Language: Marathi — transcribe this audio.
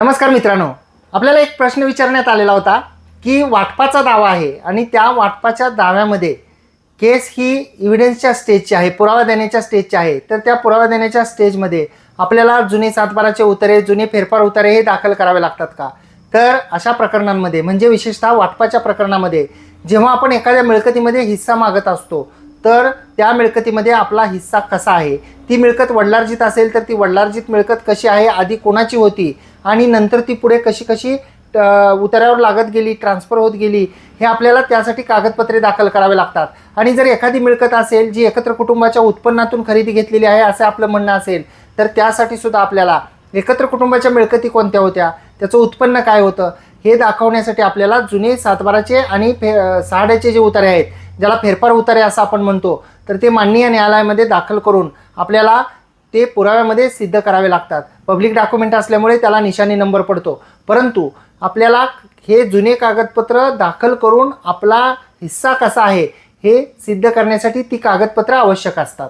नमस्कार मित्रांनो. आपल्याला एक प्रश्न विचारण्यात आलेला होता की वाटपाचा दावा आहे आणि त्या वाटपाच्या दाव्यामध्ये केस ही इव्हिडन्सच्या स्टेजची आहे पुरावा देण्याच्या स्टेजची आहे. तर त्या पुरावा देण्याच्या स्टेजमध्ये आपल्याला जुने सातबाराचे उतारे जुने फेरफार उतारे हे दाखल करावे लागतात का? तर अशा प्रकरणांमध्ये म्हणजे विशेषतः वाटपाच्या प्रकरणामध्ये जेव्हा आपण एखाद्या मिळकतीमध्ये हिस्सा मागत असतो तर त्या मिळकतीमध्ये आपला हिस्सा कसा आहे? ती मिळकत वडलार्जित असेल तर ती वडलार्जित मिळकत कशी आहे? आधी कोणाची होती? आणि नंतर ती पुढे कशी कशी उतऱ्यावर उतार्यावर लागत गेली ट्रान्सफर होत गेली हे आपल्याला त्यासाठी कागदपत्रे दाखल करावे लागतात. आणि जर एखादी मिळकत असेल जी एकत्र कुटुंबाच्या उत्पन्नातून खरेदी घेतलेली आहे असं आपलं म्हणणं असेल तर त्यासाठी सुद्धा आपल्याला एकत्र कुटुंबाच्या मिळकती कोणत्या होत्या? त्याचं उत्पन्न काय होतं? हे दाखवण्यासाठी आपल्याला जुने सातबाराचे आणि फे साड्याचे जे उतारे आहेत ज्याला फेरफार उतारे असं आपण म्हणतो तर ते माननीय न्यायालयामध्ये दाखल करून आपल्याला ते पुराव्यामध्ये सिद्ध करावे लागतात. पब्लिक डॉक्युमेंट असल्यामुळे त्याला निशाणी नंबर पडतो. परंतु आपल्याला हे जुने कागदपत्र दाखल करून आपला हिस्सा कसा आहे हे सिद्ध करण्यासाठी ती कागदपत्र आवश्यक असतात.